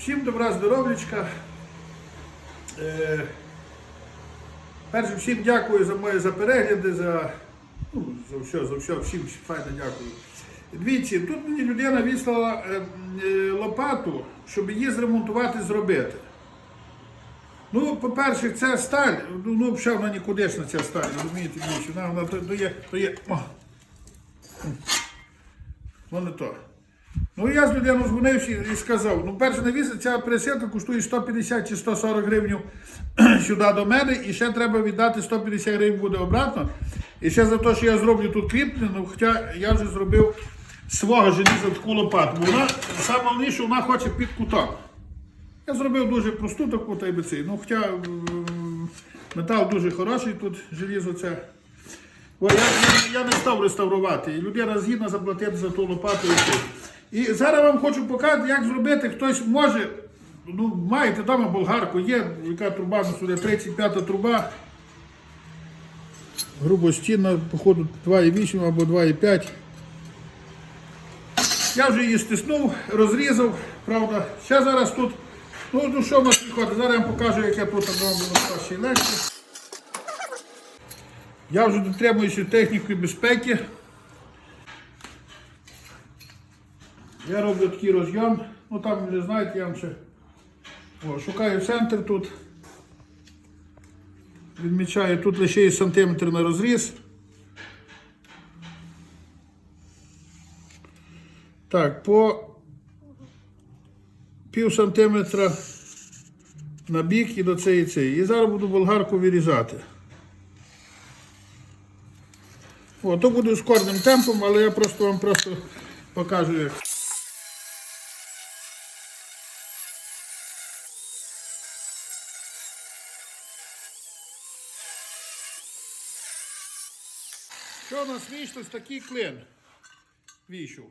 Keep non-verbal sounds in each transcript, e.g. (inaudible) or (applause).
Всім добра здоров'ячка. Е, перше, всім дякую за мої за перегляди, за, ну, за все, за все, всім файно дякую. Дивіться, тут мені людина вислала е, е, лопату, щоб її зремонтувати, зробити. Ну, по-перше, це сталь, ну, ну взагалі вона нікудишна ця сталь, розумієте. Вона, вона то, то є, то є. О. Ну не то. Ну я з людиною дзвонив і сказав, ну перше навіс, ця пересилка коштує 150 чи 140 гривень (clears throat) сюди до мене, і ще треба віддати 150 гривень буде обратно. І ще за те, що я зроблю тут кріплення, ну, хоча я вже зробив свого желіза таку лопату. Бо вона саме головніше, вона хоче під кутом. Я зробив дуже просту таку та й би цей. Ну, хоча метал дуже хороший, тут желізо це. Бо я, я, не став реставрувати. І людина згідна заплатити за ту лопату і. І зараз вам хочу показати, як зробити. Хтось може, ну, маєте вдома болгарку, є, яка труба, ну, сюди 35 труба. Грубо стіна, походу 2,8 або 2,5. Я вже її стиснув, розрізав, правда. Ще зараз тут, ну, ну що в нас виходить, зараз я вам покажу, як я тут роблю ще й легше. Я вже дотримуюся техніки безпеки. Я роблю такий розйом. Ну там вже знаєте, я вам ще О, шукаю центр тут. Відмічаю, тут лише є сантиметр на розріз. Так, по пів сантиметра на бік і до цієї цієї. І зараз буду болгарку вирізати. О, то буде скорним темпом, але я просто вам просто покажу як. Що у нас вийшло? Такий клин вийшов.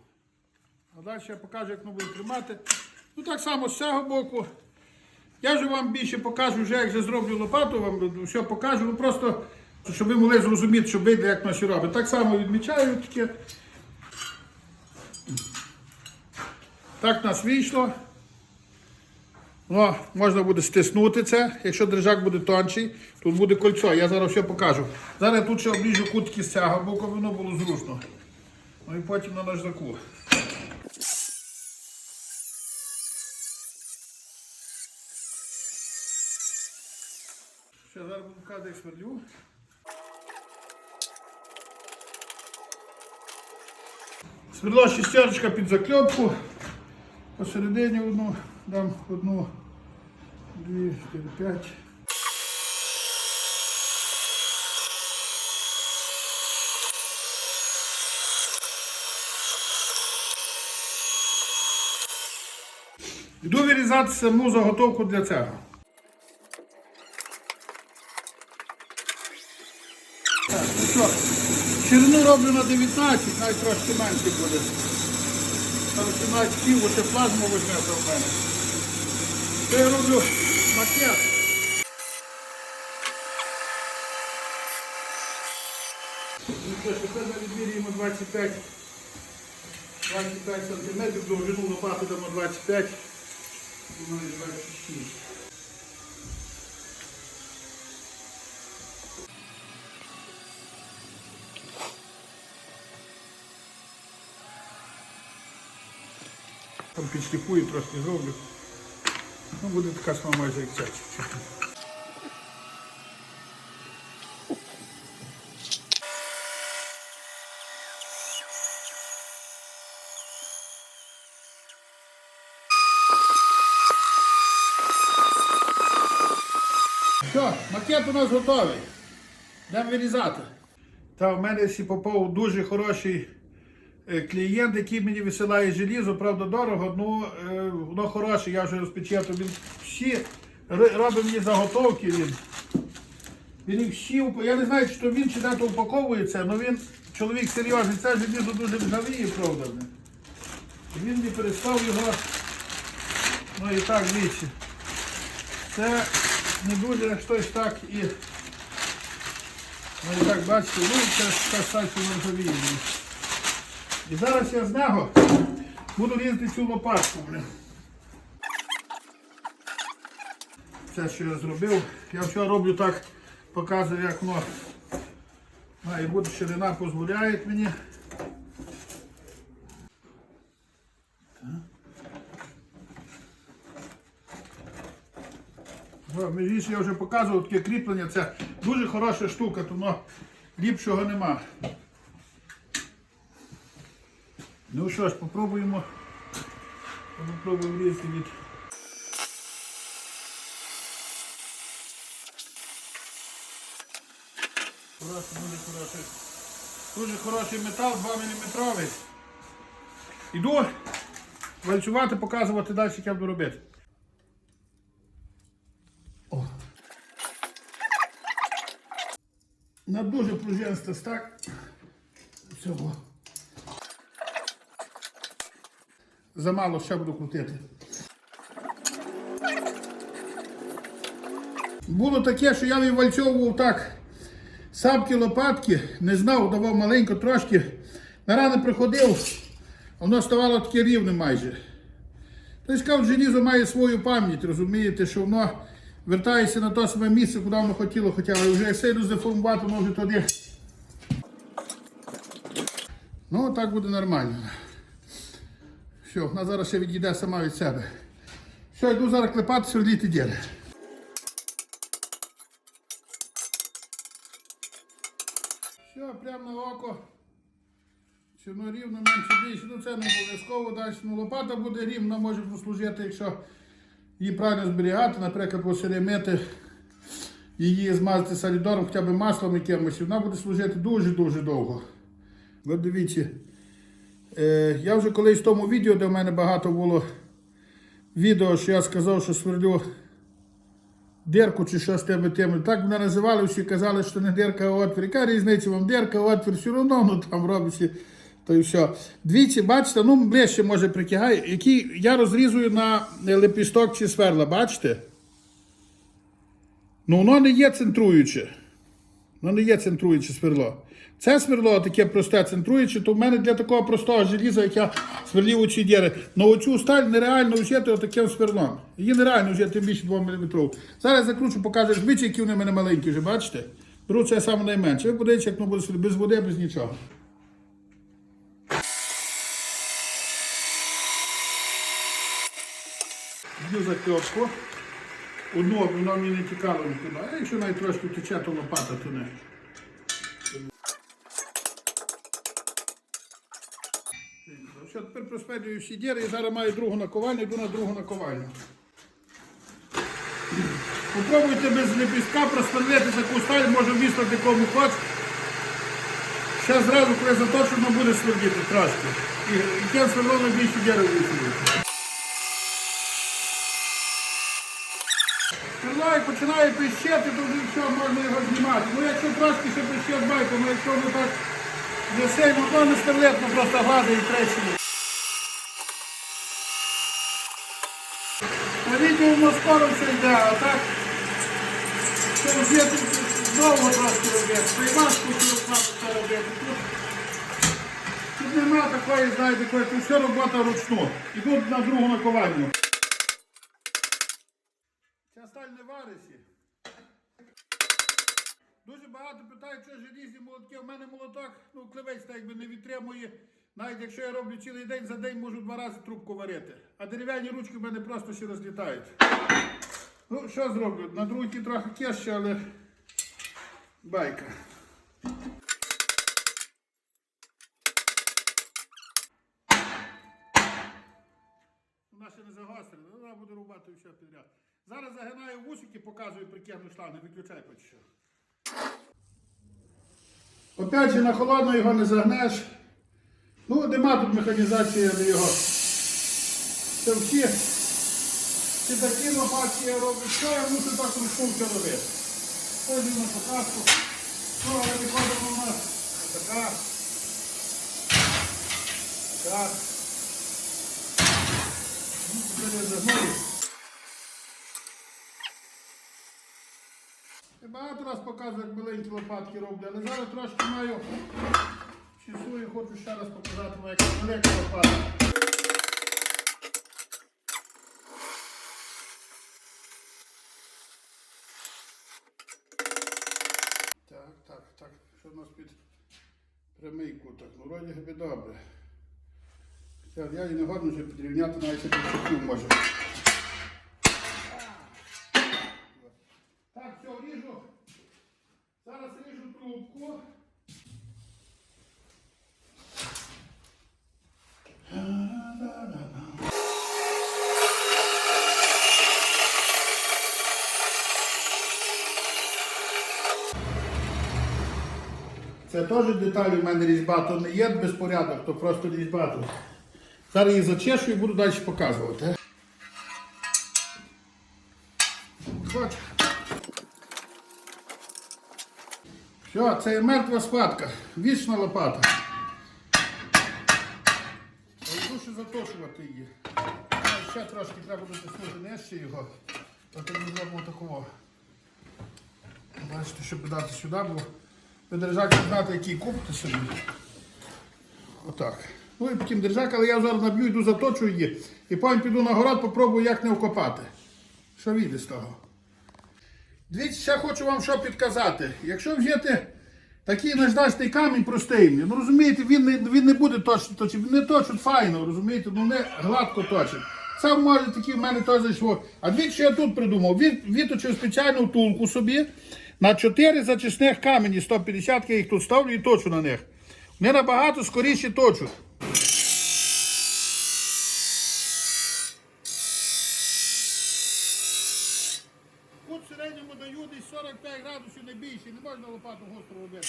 А далі я покажу, як ми будемо тримати. Ну так само з цього боку. Я вже вам більше покажу, вже як вже зроблю лопату, вам все покажу. Ну просто, щоб ви могли зрозуміти, що вийде, як наші робить. Так само відмічаю таке. Так нас вийшло. О, можна буде стиснути це, якщо держак буде тонший, тут буде кольцо, я зараз все покажу. Зараз я тут ще обріжу кутки з цього боку, воно було зручно. Ну і потім на наждаку. Ще зараз буду показати, як свердлю. Свердло шестерочка під закльопку. Посередині одну, дам одну, дві, чотири, п'ять. Йду вирізати саму заготовку для цього. Так, ну що, ширину роблю на 19, навіть трошки менше буде. Там 17 пів, оце плазму візьмете в мене. Це я роблю макет. Ну що ж, тепер ми відмірюємо 25, 25 сантиметрів, довжину лопати дамо 25, у мене 26. Там підшліфую, трошки зроблю. Ну, буде така сама майже як ця. Все, макет у нас готовий. Йдемо вирізати. Та в мене сі попав дуже хороший клієнт, який мені висилає желізо, правда, дорого, ну е, воно хороше, я вже розпечатав. Він всі робить мені заготовки. Він. Він всі, я не знаю, чи то він чи дето упаковується, але він чоловік серйозний, це желізо дуже ржавіє, правда. він мені перестав його. Ну і так вічі. Це не дуже щось так і. Ну і так бачите, ну це така стача нержавіє. І зараз я з нього буду різати цю лопатку. блін. те, що я зробив. Я вчора роблю так, показую, як воно має бути ширина дозволяє мені. Я вже показував таке кріплення, це дуже хороша штука, тому ліпшого нема. Ну що ж, попробуємо. Попробуємо різати від. Хороший, дуже хороший. Дуже хороший метал, 2 мм. Іду вальцювати, показувати далі, як я буду робити. На дуже пружинство так. Всього. Замало ще буду крутити. Було таке, що я відвальцьовував так. Сапки, лопатки, не знав, давав маленько трошки. На рани приходив, воно ставало таке рівне майже. Тобто кажуть, желізо має свою пам'ять, розумієте, що воно вертається на те саме місце, куди воно хотіло, хоча вже сильно здеформувати, воно вже туди. Ну, так буде нормально. Все, вона зараз ще відійде сама від себе. Все, йду зараз клепатися в літі. Все, прямо на око. Чи воно рівно менше більше, ну це не обов'язково далі. Ну, лопата буде рівна, може послужити, якщо її правильно зберігати, наприклад, посеремити, її змазати солідором, хоча б маслом якимось, і вона буде служити дуже-дуже довго. От дивіться. Е, я вже колись в тому відео, де в мене багато було відео, що я сказав, що сверлю дирку чи що з тебе тим. Так мене називали, всі казали, що не дирка, а отвір. Яка різниця вам дирка, отвір, все одно ну, там робиться. То і все. Двічі, бачите, ну ближче може притягає, який я розрізую на лепісток чи сверла, бачите? Ну воно не є центруюче. Воно не є центруюче сверло. Це сверло таке просте центруюче, то в мене для такого простого желіза, як я сверлів у ці діри. Ну оцю сталь нереально вжити отаким сверлом. Її нереально вжити більше 2 мм. Зараз закручу, покажу жбичі, які вони в мене маленькі вже, бачите? Беру це саме найменше. Ви подивіться, як воно буде без води, без нічого. Б'ю закльопку. Одну, воно мені не тікало нікуди. А якщо навіть трошки втече, то лопата то Що тепер проспедую всі діри і зараз маю другу наковальню, йду на другу наковальню. Попробуйте без лепістка просверлити таку сталь, може віслати кому хоч. Ще зразу, коли заточено, буде свердіти трошки. І яке сверло найбільше діри висвітлюється. І починає пищати, то вже все, можна його знімати. Ну якщо трошки ще пищить байку, ну якщо воно так не сильно, то не скарлетно, просто гладить і трещить. На відео воно скоро все йде, а так це вже довго трошки робити. Приймашку все робити. Тут, тут нема такої, знаєте, такої, тут все робота вручну. І тут на другу наковальню. Ця сталь не вариться. Дуже багато питають, що желізні молотки. У мене молоток, ну, клевець так якби не відтримує. Навіть якщо я роблю цілий день, за день можу два рази трубку варити. А дерев'яні ручки в мене просто ще розлітають. Ну, що зроблю? На другій трохи кеще, але байка. Вона ще не загострена, вона буде рубати все підряд. Зараз загинаю вусики, показую прикину шланг, виключай поки. Опять же на холодно його не загнеш. Ну, нема тут механізації на його. Це всі, всі такі лопатки я роблю. Що я мушу так ручну робити? Ходимо на показку. Ну, але виходимо у нас така. Так. Ну, тепер я. Я багато раз показую, як маленькі лопатки роблю, але зараз трошки маю Шкісую, хочу ще раз показати як яка велика лопата. Так, так, так, що в нас під прямий куток? Ну, вроді би добре. Я її не годно вже підрівняти навіть під можу. Так, все, ріжу. Зараз ріжу трубку. Теж деталі в мене різьба, то не є безпорядок, то просто різьба. Зараз її зачешу і буду далі показувати. Все, це є мертва схватка, вічна лопата. Але Лучше затошувати її. Ну, Ще трошки треба дотиснути нижче його. Тобто ми зробимо такого. Бачите, щоб дати сюди, ви держак знати, який купити собі. Отак. Ну і потім держак, але я зараз наб'ю, йду заточу її. І потім піду на город, попробую, як не вкопати. Що вийде з того? Дивіться, ще хочу вам що підказати. Якщо взяти такий наждачний камінь простий, ну розумієте, він не, він не буде точно точити, він не точить файно, розумієте, ну не гладко точить. Це може такий в мене теж зайшло. А що я тут придумав. Він виточив спеціальну втулку собі на 4 зачисних камені 150 я їх тут ставлю і точу на них. Вони набагато скоріше точуть. Тут в середньому дають десь 45 градусів не більше, не можна лопату гостро робити.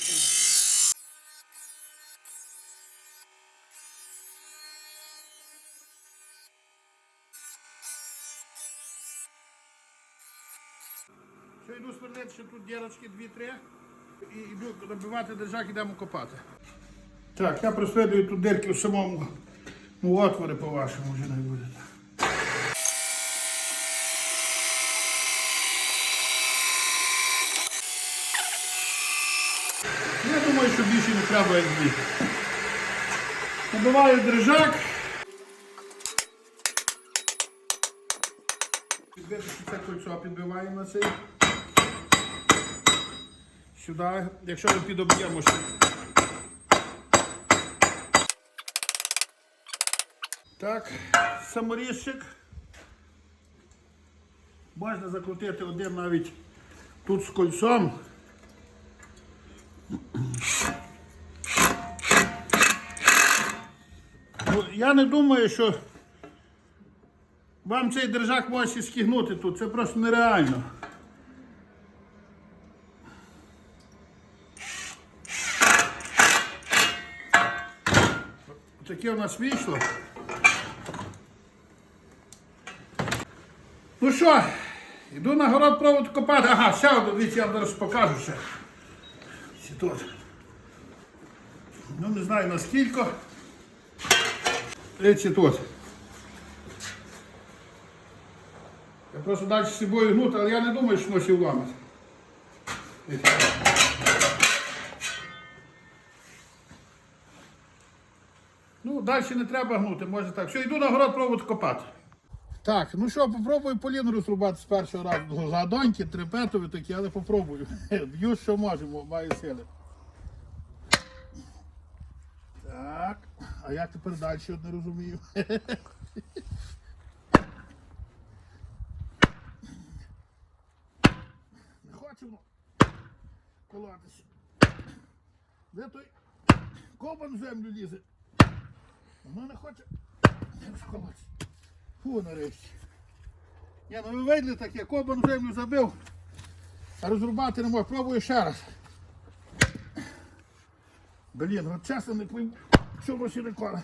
Що йду сверлити, що тут дірочки 2-3 і йду набивати держак, йдемо копати. Так, я прослідую тут дирки в самому ну, отворі по-вашому вже не буде. Я думаю, що більше не треба як дві. Набиваю держак. Підбити це кольцо підбиваємо на цей. Сюди, якщо ми підоб'ємо. Так, саморізчик. Можна закрутити один навіть тут з кольцом. Ну, я не думаю, що вам цей держак може скигнути тут. Це просто нереально. Таке у нас вийшло. Ну що, йду на город провод копати. Ага, ще один, дивіться, я вам зараз покажу ще. Ці тут. Ну не знаю наскільки. Дивіться тут. Я просто далі з собою гнути, але я не думаю, що носі вламати. Далі не треба гнути, може так. Все, йду на город пробувати копати. Так, ну що, попробую поліну розрубати з першого разу. Гадоньки, трепетові такі, але попробую. (laughs) Б'ю, що можемо, маю сили. Так, а як тепер далі (laughs) не розумію. Не хочемо колотися. Де той кобан в землю лізе? Воно не хоче сколотися. Фу, нарешті. Я ну ви видели таке, кобан землю забив, а розрубати не можу. Пробую ще раз. Блін, от часом не пойму, що воно не коле.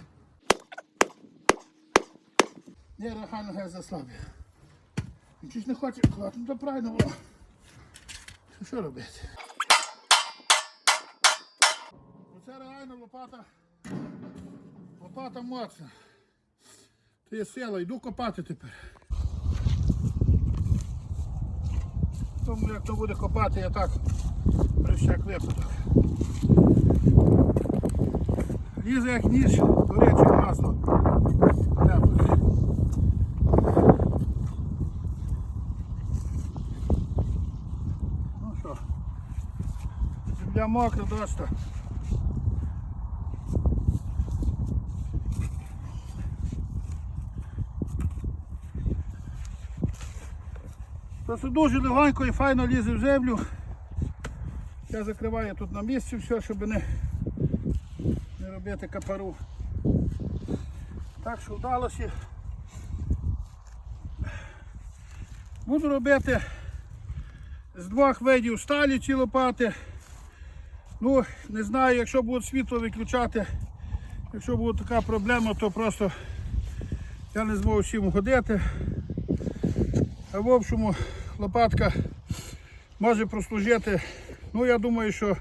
Ні, рахай ноги заслабі. Він щось не хоче клати, ну то правильно воно. Що, робити? Оце реально лопата. Лопата моцна. Ти є сила, йду копати тепер. Тому як то буде копати, я так при всяк випадок. Лізе як ніж, до речі, масло. Ну що, земля мокра доста. Просто дуже легонько і файно лізе в землю. Я закриваю тут на місці все, щоб не, не робити капару. Так що вдалося. Буду робити з двох видів сталі ці лопати. Ну, не знаю, якщо буде світло виключати, якщо буде така проблема, то просто я не зможу всім ходити. В общому лопатка може прослужити. Ну я думаю, що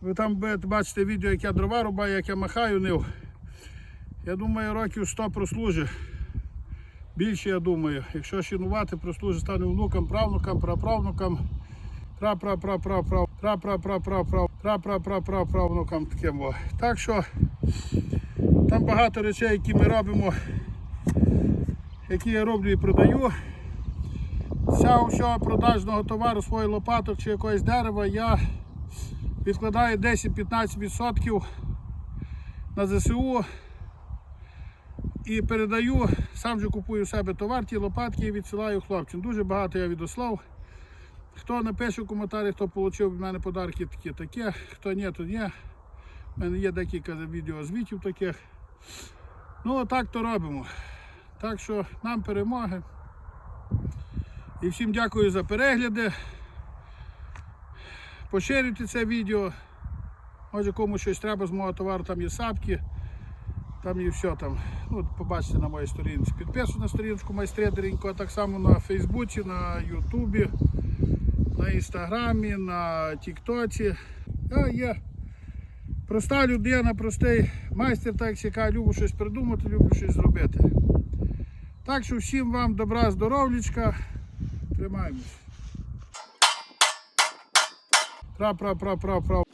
ви там будете бачити відео, як я дрова рубаю, як я махаю нив. Я думаю, років 100 прослужить. Більше, я думаю. Якщо шинувати, прослужить стане внукам, правнукам, праправнукам, пра-пра-пра-пра-правнукам таким. Так що там багато речей, які ми робимо, які я роблю і продаю. Вся всього продажного товару, своїх лопаток чи якогось дерева я відкладаю 10-15% на ЗСУ і передаю, сам же купую в себе товар, ті лопатки і відсилаю хлопцям. Дуже багато я відослав. Хто напише в коментарі, хто отримав від мене подарки такі таке, хто ні, то ні. У мене є декілька відеозвітів таких. Ну, так то робимо. Так що нам перемоги. І всім дякую за перегляди. Поширюйте це відео. Може комусь щось треба з мого товару, там є сапки, там є все там. Ну, побачите на моїй сторінці. Підписуйтесь на сторінку майстредеренько, а так само на Фейсбуці, на Ютубі, на Інстаграмі, на Тіктоці. Я є проста людина, простий майстер, так яка любить щось придумати, любить щось зробити. Так що всім вам добра, здоров'ячка. Тримаємось. Пра-пра-пра-пра-пра.